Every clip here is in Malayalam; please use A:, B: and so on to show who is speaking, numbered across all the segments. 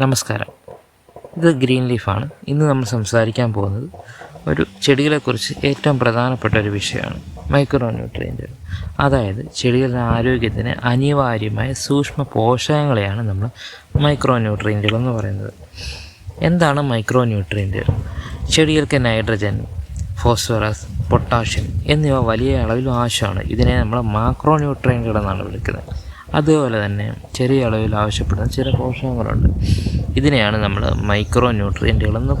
A: നമസ്കാരം. ഇത് ഗ്രീൻ ലീഫാണ് ഇന്ന് നമ്മൾ സംസാരിക്കാൻ പോകുന്നത് ഒരു ചെടികളെക്കുറിച്ച് ഏറ്റവും പ്രധാനപ്പെട്ട ഒരു വിഷയമാണ്. മൈക്രോ ന്യൂട്രിയന്റുകൾ അതായത് ചെടികളുടെ ആരോഗ്യത്തിന് അനിവാര്യമായ സൂക്ഷ്മ പോഷകങ്ങളെയാണ് നമ്മൾ മൈക്രോ ന്യൂട്രിയന്റുകൾ എന്ന് പറയുന്നത്. എന്താണ് മൈക്രോ ന്യൂട്രിയന്റുകൾ ചെടികൾക്ക് നൈട്രജൻ ഫോസ്ഫറസ് പൊട്ടാഷ്യം എന്നിവ വലിയ അളവിൽ ആവശ്യമാണ്. ഇതിനെ നമ്മൾ മാക്രോ ന്യൂട്രിയന്റുകൾ എന്നാണ് വിളിക്കുന്നത്. അതുപോലെ തന്നെ ചെറിയ അളവിൽ ആവശ്യപ്പെടുന്ന ചില പോഷകങ്ങളുണ്ട്. ഇതിനെയാണ് നമ്മൾ മൈക്രോ ന്യൂട്രിയന്റുകളെന്ന്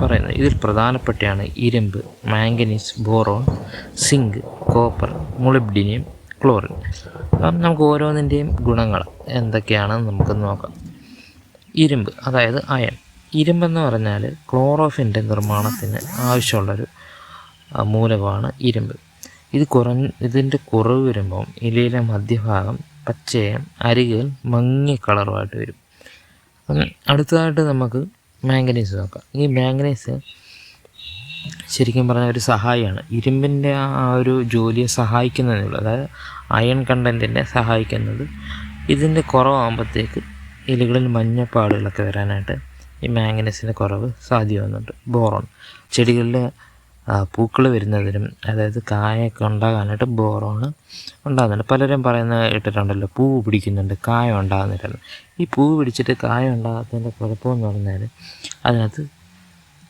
A: പറയുന്നത്. ഇതിൽ പ്രധാനപ്പെട്ടയാണ് ഇരുമ്പ് manganese boron zinc copper molybdenum chlorine അപ്പം നമുക്ക് ഓരോന്നിന്റെയും ഗുണങ്ങൾ എന്തൊക്കെയാണെന്ന് നമുക്ക് നോക്കാം. ഇരുമ്പ് അതായത് അയൺ. ഇരുമ്പെന്ന് പറഞ്ഞാൽ ക്ലോറോഫിന്റെ നിർമ്മാണത്തിന് ആവശ്യമുള്ളൊരു മൂലകമാണ് ഇരുമ്പ്. ഇത് കുറഞ്ഞ് ഇതിന്റെ കുറവ് വരുമ്പം ഇലയിലെ മധ്യഭാഗം പച്ചയും അരികുകൾ മങ്ങിയ കളറുമായിട്ട് വരും. അപ്പം അടുത്തതായിട്ട് നമുക്ക് മാംഗനീസ് നോക്കാം. ഈ മാംഗനീസ് ശരിക്കും പറഞ്ഞാൽ ഒരു സഹായിയാണ്. ഇരുമ്പിന്റെ ആ ഒരു ജോലിയെ സഹായിക്കുന്നതിനുള്ള അതായത് അയൺ കണ്ടന്റിനെ സഹായിക്കുന്നത് ഇതിന്റെ കുറവാകുമ്പോഴത്തേക്ക് ഇലകളിൽ മഞ്ഞപ്പാടുകളൊക്കെ വരാനായിട്ട് ഈ മാംഗനീസിന്റെ കുറവ് സാധ്യമാകുന്നുണ്ട്. ബോറോൺ ചെടികളിൽ പൂക്കൾ വരുന്നതിനും അതായത് കായൊക്കെ ഉണ്ടാകാനായിട്ട് ബോറോണ് ഉണ്ടാകുന്നുണ്ട്. പലരും പറയുന്ന കേട്ടിട്ടുണ്ടല്ലോ പൂവ് പിടിക്കുന്നുണ്ട് കായ ഉണ്ടാകുന്നില്ല. ഈ പൂവ് പിടിച്ചിട്ട് കായ ഉണ്ടാകാത്തതിന്റെ കുഴപ്പമെന്ന് പറഞ്ഞാൽ അതിനകത്ത്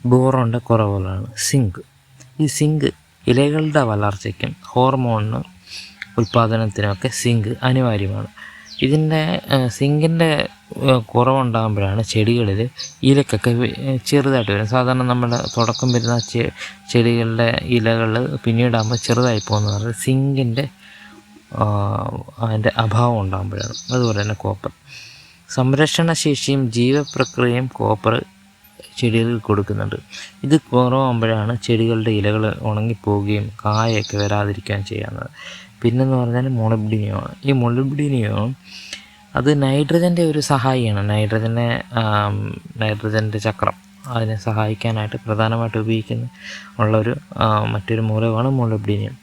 A: ബോറോണിന്റെ കുറവുകളാണ്. സിങ്ക്. ഈ സിങ്ക് ഇലകളുടെ വളർച്ചയ്ക്കും ഹോർമോണിന് ഉൽപ്പാദനത്തിനുമൊക്കെ സിങ്ക് അനിവാര്യമാണ്. ഇതിന്റെ സിങ്കിന്റെ കുറവുണ്ടാകുമ്പോഴാണ് ചെടികളിൽ ഇലക്കൊക്കെ ചെറുതായിട്ട് വരും സാധാരണ നമ്മുടെ തുടക്കം വരുന്ന ചെടികളുടെ ഇലകൾ പിന്നീടാകുമ്പോൾ ചെറുതായി പോകുന്ന പറഞ്ഞാൽ സിങ്കിന്റെ അതിന്റെ അഭാവം ഉണ്ടാകുമ്പോഴാണ്. അതുപോലെ തന്നെ കോപ്പർ. സംരക്ഷണശേഷിയും ജീവപ്രക്രിയയും കോപ്പർ ചെടികൾക്ക് കൊടുക്കുന്നുണ്ട്. ഇത് കുറവാകുമ്പോഴാണ് ചെടികളുടെ ഇലകൾ ഉണങ്ങിപ്പോവുകയും കായൊക്കെ വരാതിരിക്കാൻ ചെയ്യുന്നത് പിന്നെന്ന് പറഞ്ഞാൽ മുളബിഡിനിയോ ഈ മൊളബിഡിനിയം അത് നൈട്രജന്റെ ഒരു സഹായിയാണ്. നൈട്രജനെ നൈട്രജന്റെ ചക്രം അതിനെ സഹായിക്കാനായിട്ട് പ്രധാനമായിട്ട് ഉപയോഗിക്കുന്ന ഉള്ളൊരു മറ്റൊരു മൂലകമാണ് മൊളബിഡിനിയം.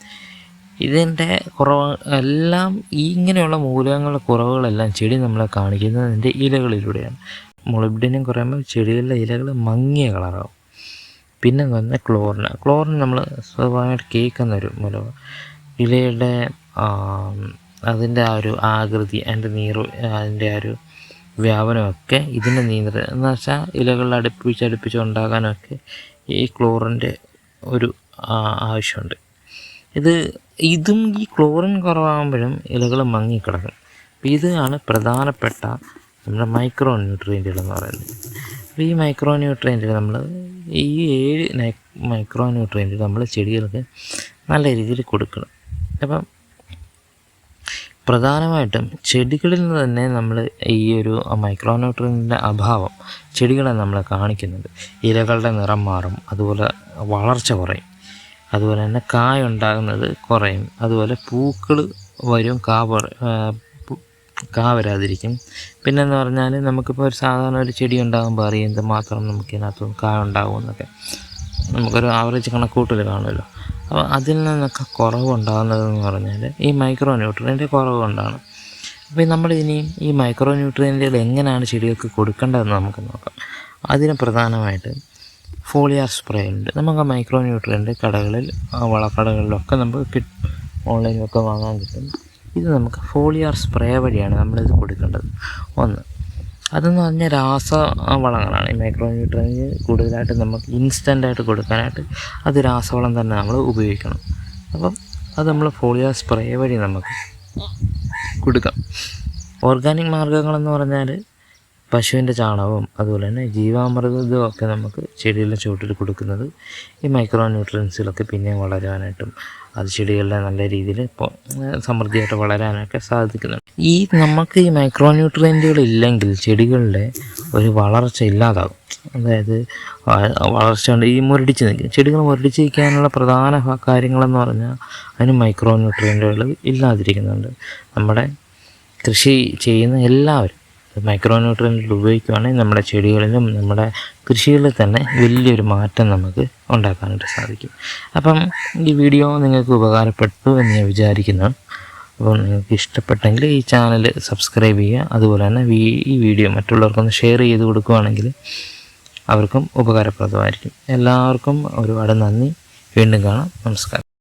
A: ഇതിന്റെ കുറവ് എല്ലാം ഈ ഇങ്ങനെയുള്ള മൂലകങ്ങളുടെ കുറവുകളെല്ലാം ചെടി നമ്മളെ കാണിക്കുന്നത് അതിന്റെ ഇലകളിലൂടെയാണ്. മുളബിഡിനും കുറയുമ്പോൾ ചെടികളിലെ ഇലകൾ മങ്ങിയ കളറാവും. പിന്നെ വന്ന ക്ലോറിൻ ക്ലോറിൻ നമ്മൾ സ്വാഭാവികമായിട്ട് കേൾക്കുന്ന ഒരു മൂലകം. ഇലയുടെ അതിന്റെ ആ ഒരു ആകൃതി അതിന്റെ നീറ് അതിന്റെ ആ ഒരു വ്യാപനമൊക്കെ ഇതിന്റെ നിയന്ത്ര എന്ന് വെച്ചാൽ ഇലകളിൽ അടുപ്പിച്ച് അടുപ്പിച്ച് ഉണ്ടാകാനൊക്കെ ഈ ക്ലോറിന്റെ ഒരു ആവശ്യമുണ്ട്. ഇത് ഇതും ഈ ക്ലോറിൻ കുറവാകുമ്പോഴും ഇലകൾ മങ്ങിക്കിടക്കും. അപ്പോൾ ഇതാണ് പ്രധാനപ്പെട്ട നമ്മുടെ മൈക്രോ ന്യൂട്രിയന്റുകൾ എന്ന് പറയുന്നത്. അപ്പോൾ ഈ മൈക്രോ ന്യൂട്രിയന്റുകൾ നമ്മൾ ഈ ഏഴ് മൈക്രോ ന്യൂട്രിയന്റുകൾ നമ്മൾ ചെടികൾക്ക് നല്ല രീതിയിൽ കൊടുക്കണം. അപ്പം പ്രധാനമായിട്ടും ചെടികളിൽ നിന്ന് തന്നെ നമ്മൾ ഈ ഒരു മൈക്രോ അഭാവം ചെടികളെ നമ്മൾ കാണിക്കുന്നത്. ഇലകളുടെ നിറം മാറും അതുപോലെ വളർച്ച കുറയും അതുപോലെ തന്നെ കായ ഉണ്ടാകുന്നത് കുറയും അതുപോലെ പൂക്കൾ വരും കാ പറ- ആ, പു- കാ വരാതിരിക്കും. പിന്നെന്ന് പറഞ്ഞാൽ നമുക്കിപ്പോൾ ഒരു സാധാരണ ഒരു ചെടി ഉണ്ടാകുമ്പോൾ അറിയാം എന്തുമാത്രം നമുക്ക് ഇതിനകത്ത് കായ ഉണ്ടാകും എന്നൊക്കെ. നമുക്കൊരു ആവറേജ് കണക്കൂട്ടൽ കാണുമല്ലോ. അപ്പോൾ അതിൽ നിന്നൊക്കെ കുറവുണ്ടാകുന്നതെന്ന് പറഞ്ഞാൽ ഈ മൈക്രോ ന്യൂട്രിയന്റെ കുറവ് കൊണ്ടാണ് അപ്പോൾ നമ്മൾ ഇനിയും ഈ മൈക്രോ ന്യൂട്രിയന്റുകൾ എങ്ങനെയാണ് ചെടികൾക്ക് കൊടുക്കേണ്ടതെന്ന് നമുക്ക് നോക്കാം. അതിന് പ്രധാനമായിട്ട് ഫോളിയാർ സ്പ്രേ ഉണ്ട് നമുക്ക് മൈക്രോ ന്യൂട്രിയന്റ് കടകളിൽ വളക്കടകളിലൊക്കെ നമുക്ക് കിട്ടും ഓൺലൈനിലൊക്കെ വാങ്ങാൻ കിട്ടും. ഇത് നമുക്ക് ഫോളിയാർ സ്പ്രേ വഴിയാണ് നമ്മളിത് കൊടുക്കേണ്ടത്. ഒന്ന് അതെന്ന് പറഞ്ഞാൽ രാസ വളങ്ങളാണ് ഈ മൈക്രോ ന്യൂട്രിയന്റ് കൂടുതലായിട്ട് നമുക്ക് ഇൻസ്റ്റന്റായിട്ട് കൊടുക്കാനായിട്ട് അത് രാസവളം തന്നെ നമ്മൾ ഉപയോഗിക്കണം. അപ്പം അത് നമ്മൾ ഫോളിയ സ്പ്രേ വഴി നമുക്ക് കൊടുക്കാം. ഓർഗാനിക് മാർഗങ്ങളെന്ന് പറഞ്ഞാൽ പശുവിന്റെ ചാണകവും അതുപോലെ തന്നെ ജീവാമൃതവും ഒക്കെ നമുക്ക് ചെടികളുടെ ചുവട്ടിൽ കൊടുക്കുന്നത് ഈ മൈക്രോ ന്യൂട്രിയൻസുകളൊക്കെ പിന്നെയും വളരാനായിട്ടും അത് ചെടികളുടെ നല്ല രീതിയിൽ സമൃദ്ധിയായിട്ട് വളരാനൊക്കെ സാധിക്കുന്നുണ്ട് ഈ നമുക്ക് ഈ മൈക്രോ ന്യൂട്രിയന്റുകൾ ഇല്ലെങ്കിൽ ചെടികളുടെ ഒരു വളർച്ച ഇല്ലാതാകും. അതായത് വളർച്ച കൊണ്ട് ഈ മുരടിച്ച് നിൽക്കും. ചെടികൾ മുരടിച്ച് നിൽക്കാനുള്ള പ്രധാന കാര്യങ്ങളെന്ന് പറഞ്ഞാൽ അതിന് മൈക്രോ ന്യൂട്രിയന്റുകൾ ഇല്ലാതിരിക്കുന്നുണ്ട്. നമ്മുടെ കൃഷി ചെയ്യുന്ന എല്ലാവരും മൈക്രോ ന്യൂട്രിയന്റുകൾ ഉപയോഗിക്കുകയാണെങ്കിൽ നമ്മുടെ ചെടികളിലും നമ്മുടെ കൃഷികളിൽ തന്നെ വലിയൊരു മാറ്റം നമുക്ക് ഉണ്ടാക്കാനായിട്ട് സാധിക്കും. അപ്പം ഈ വീഡിയോ നിങ്ങൾക്ക് ഉപകാരപ്പെട്ടു എന്ന് ഞാൻ വിചാരിക്കുന്നു. അപ്പോൾ നിങ്ങൾക്ക് ഇഷ്ടപ്പെട്ടെങ്കിൽ ഈ ചാനൽ സബ്സ്ക്രൈബ് ചെയ്യുക. അതുപോലെ തന്നെ ഈ വീഡിയോ മറ്റുള്ളവർക്കൊന്ന് ഷെയർ ചെയ്ത് കൊടുക്കുകയാണെങ്കിൽ അവർക്കും ഉപകാരപ്രദമായിരിക്കും. എല്ലാവർക്കും ഒരുപാട് നന്ദി. വീണ്ടും കാണാം. നമസ്കാരം.